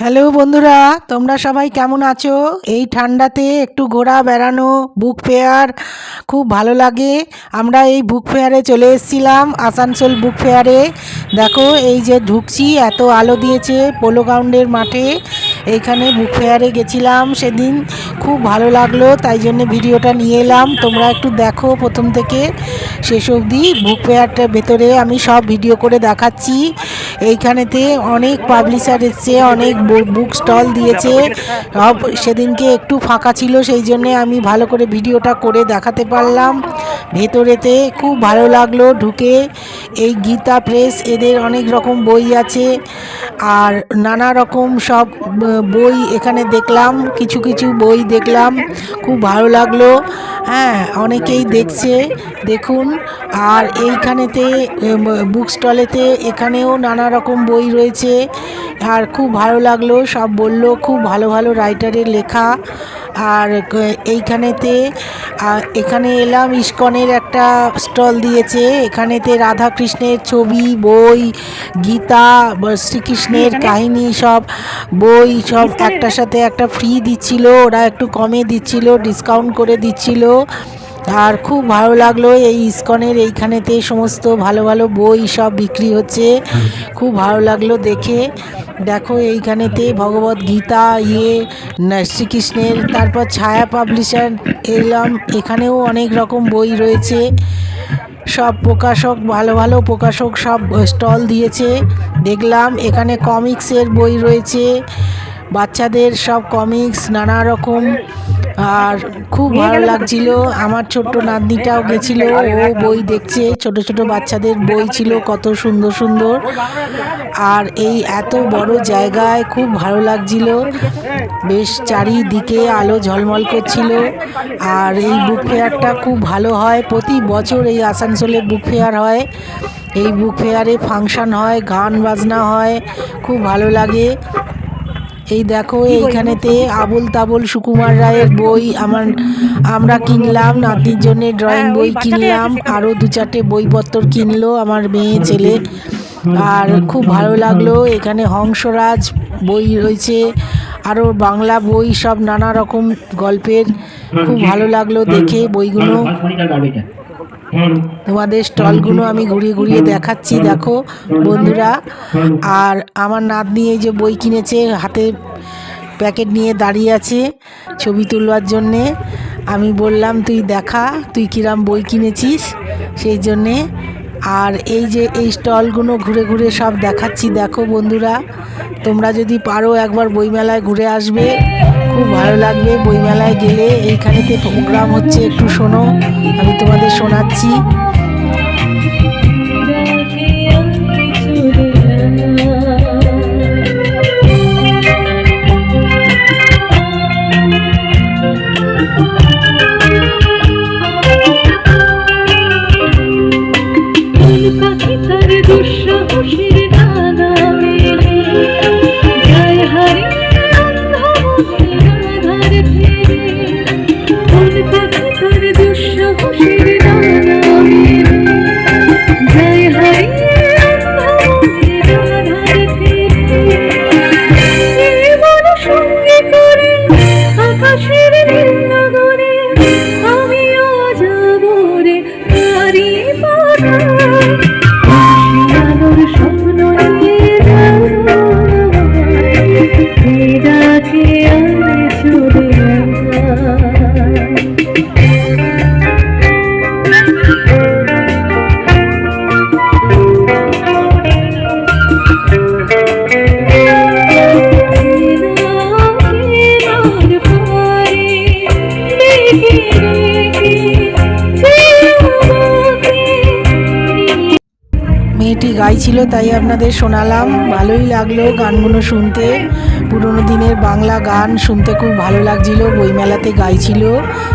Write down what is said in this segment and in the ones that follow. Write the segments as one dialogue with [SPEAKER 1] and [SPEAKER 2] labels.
[SPEAKER 1] Hello বন্ধুরা, তোমরা সবাই কেমন আছো? এই ঠান্ডাতে একটু ঘোরা বেড়ানো বুক ফেয়ার খুব ভালো লাগে। আমরা এই বুক ফেয়ারে চলে এসেছিলাম, আসানসোল বুক ফেয়ারে দেখো, এই যে ঢুকছি, এত আলো দিয়েছে পোলো গ্রাউন্ডের মাঠে। এইখানে বুক ফেয়ারে গেছিলাম সেদিন, খুব ভালো লাগল, তাই জন্য ভিডিওটা নিয়ে এলাম। তোমরা একটু দেখো প্রথম থেকে শেষ অবধি। বুক ফেয়ারটার ভেতরে আমি সব ভিডিও করে দেখাচ্ছি। এইখানেতে অনেক পাবলিশার এসছে, অনেক বুক স্টল দিয়েছে। সেদিনকে একটু ফাঁকা ছিল, সেই জন্যে আমি ভালো করে ভিডিওটা করে দেখাতে পারলাম। ভেতরেতে খুব ভালো লাগল ঢুকে। এই গীতা প্রেস এদের অনেক রকম বই আছে। আর নানা রকম সব বই এখানে দেখলাম, কিছু কিছু বই দেখলাম। খুব ভালো লাগল। হ্যাঁ অনেকেই দেখছে, দেখুন। আর এইখানেতে বুক স্টলেতে এখানেও নানা রকম বই রয়েছে। আর খুব ভালো লাগল সব বলল খুব ভালো ভালো রাইটারের লেখা। আর এইখানেতে এখানে এলাম ইস্কনের একটা স্টল দিয়েছে। এখানেতে রাধা কৃষ্ণের ছবি বই গীতা শ্রীকৃষ্ণের কাহিনী সব বই সব একটার সাথে একটা ফ্রি দিচ্ছিল ওরা একটু কমে দিচ্ছিল ডিসকাউন্ট করে দিচ্ছিল। আর খুব ভালো লাগল। এই ইস্কনের এইখানেতে সমস্ত ভালো ভালো বই সব বিক্রি হচ্ছে। খুব ভালো লাগল দেখে। দেখো এইখানেতে ভগবত গীতা ইয়ে শ্রীকৃষ্ণের, তারপর ছায়া পাবলিশার, এলাম, এখানেও অনেক রকম বই রয়েছে। সব প্রকাশক, ভালো ভালো প্রকাশক সব স্টল দিয়েছে। দেখলাম এখানে কমিক্সের বই রয়েছে। বাচ্চাদের সব কমিক্স, নানা রকম আর খুব ভালো লাগছিল। আমার ছোট্ট নাতনিটাও গেছিল। ও বই দেখছে। ছোট ছোট বাচ্চাদের বই ছিল কত সুন্দর সুন্দর। আর এই এত বড় জায়গায় খুব ভালো লাগছিল। বেশ চারিদিকে আলো ঝলমল করছিল। আর এই বুক ফেয়ারটা খুব ভালো হয়। প্রতি বছর এই আসানসোলে বুক ফেয়ার হয়। এই বুক ফেয়ারে ফাংশন হয় গান বাজনা হয়। খুব ভালো লাগে। এই দেখো এইখানেতে আবুল তাবুল সুকুমার রায়ের বই আমার আমরা কিনলাম নাতির জন্য ড্রয়িং বই কিনলাম আরও দু চারটে বইপত্র কিনলো আমার মেয়ে ছেলে। আর খুব ভালো লাগল এখানে হংসরাজ বই রয়েছে আরও বাংলা বই সব নানা রকম গল্পের। খুব ভালো লাগল দেখে বইগুলো। তোমাদের স্টলগুলো আমি ঘুরিয়ে ঘুরিয়ে দেখাচ্ছি, দেখো বন্ধুরা। আর আমার নাতনি এই যে বই কিনেছে, হাতে প্যাকেট নিয়ে দাঁড়িয়ে আছে ছবি তুলবার জন্যে। আমি বললাম, তুই দেখা, তুই কিরাম বই কিনেছিস? সেই জন্যে। আর এই যে এই স্টলগুলো ঘুরে ঘুরে সব দেখাচ্ছি, দেখো বন্ধুরা। তোমরা যদি পারো একবার বইমেলায় ঘুরে আসবে। খুব ভালো লাগবে বইমেলায় গেলে। এইখানেতে প্রোগ্রাম হচ্ছে একটু শোনো আমি তোমাদের শোনাচ্ছি। You. গাইছিল তাই আপনাদের শোনালাম। ভালোই লাগল গানগুলো শুনতে। পুরোনো দিনের বাংলা গান শুনতে খুব ভালো লাগছিল, বইমেলাতে গাইছিল।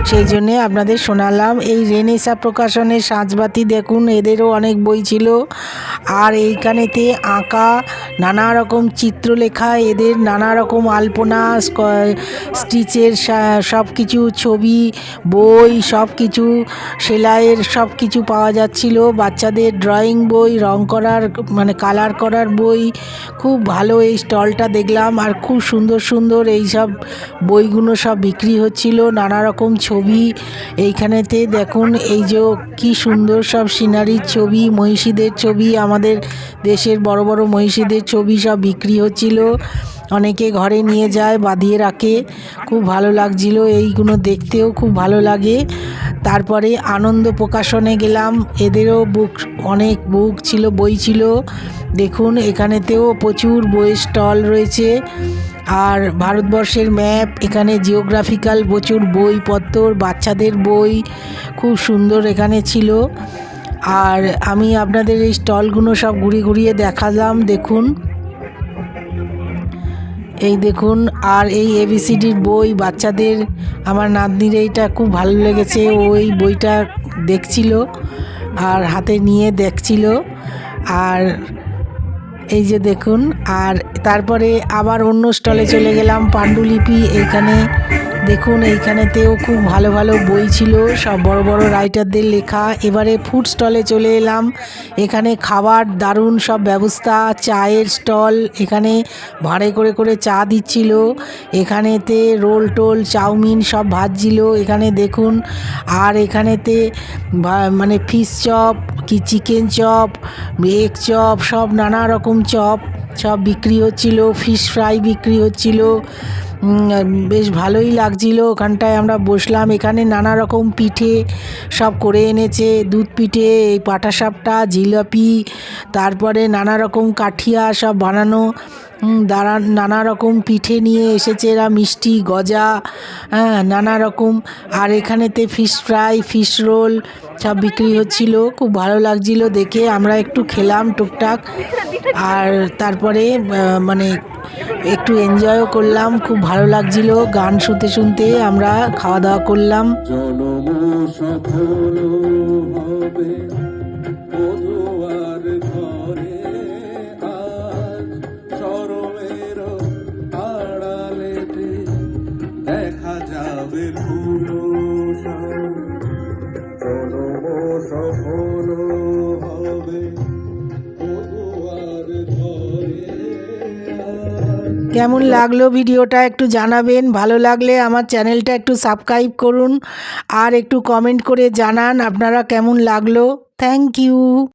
[SPEAKER 1] সেই জন্যে আপনাদের শোনালাম। এই রেনেসা প্রকাশনের সাঁচবাতি দেখুন, এদেরও অনেক বই ছিল। আর এইখানেতে আঁকা নানা রকম চিত্রলেখা, এদের নানা রকম আলপনা স্টিচের সব কিছু ছবি, বই সব কিছু সেলাইয়ের সব কিছু পাওয়া যাচ্ছিল। বাচ্চাদের ড্রয়িং বই, রং করার মানে কালার করার বই, খুব ভালো এই স্টলটা দেখলাম। আর খুব সুন্দর সুন্দর এই সব বইগুলো সব বিক্রি হচ্ছিল, নানা রকম ছবি। এইখানেতে দেখুন, এই যে কি সুন্দর সব সিনারির ছবি, মহিষীদের ছবি, আমাদের দেশের বড় বড় মহিষীদের ছবি সব বিক্রি হচ্ছিল। অনেকে ঘরে নিয়ে যায়, বাঁধিয়ে রাখে। খুব ভালো লাগছিল, এইগুলো দেখতেও খুব ভালো লাগে। তারপরে আনন্দ প্রকাশনে গেলাম। এদেরও বুক, অনেক বুক ছিল, বই ছিল। দেখুন, এখানেতেও প্রচুর বইয়ের স্টল রয়েছে। আর ভারতবর্ষের ম্যাপ, এখানে জিওগ্রাফিক্যাল প্রচুর বইপত্র বাচ্চাদের বই খুব সুন্দর এখানে ছিল। আর আমি আপনাদের এই স্টলগুলো সব ঘুরিয়ে ঘুরিয়ে দেখালাম, দেখুন। এই দেখুন, আর এই এবিসিডির বই বাচ্চাদের, আমার নাতনির এইটা খুব ভালো লেগেছে ওই বইটা দেখছিল আর হাতে নিয়ে দেখছিল। আর এই যে দেখুন, আর তারপরে আবার অন্য স্টলে চলে গেলাম পাণ্ডুলিপি এইখানে দেখুন, এইখানেতেও খুব ভালো ভালো বই ছিল, সব বড় বড় রাইটারদের লেখা। এবারে ফুড স্টলে চলে এলাম। এখানে খাবার, দারুণ সব ব্যবস্থা, চায়ের স্টল এখানে ভাড়ে করে করে চা দিচ্ছিল। এখানেতে রোল টোল, চাউমিন সব ভাজছিল। এখানে দেখুন, আর এখানেতে মানে ফিশ চপ কি চিকেন চপ এগ চপ সব নানা রকম চপ সব বিক্রি হচ্ছিল ফিশ ফ্রাই বিক্রি হচ্ছিল বেশ ভালোই লাগছিল। ওখানটায় আমরা বসলাম, এখানে নানা রকম পিঠে সব করে এনেছে, দুধ পিঠে, এই পাটাসাপটা জিলাপি, তারপরে নানা রকম কাঠিয়া সব বানানো। দাঁড়া নানা রকম পিঠে নিয়ে এসেছে এরা, মিষ্টি, গজা হ্যাঁ নানা রকম। আর এখানেতে ফিশ ফ্রাই ফিশ রোল সব বিক্রি হচ্ছিল, খুব ভালো লাগছিল দেখে, আমরা একটু খেলাম টুকটাক। আর তারপরে মানে একটু এনজয়ও করলাম, খুব ভালো লাগছিল গান শুনতে শুনতে, আমরা খাওয়া দাওয়া করলাম। কেমন লাগল ভিডিওটা একটু জানাবেন? ভালো লাগলে আমার চ্যানেলটা একটু সাবস্ক্রাইব করুন আর একটু কমেন্ট করে জানান আপনারা কেমন লাগল। Thank you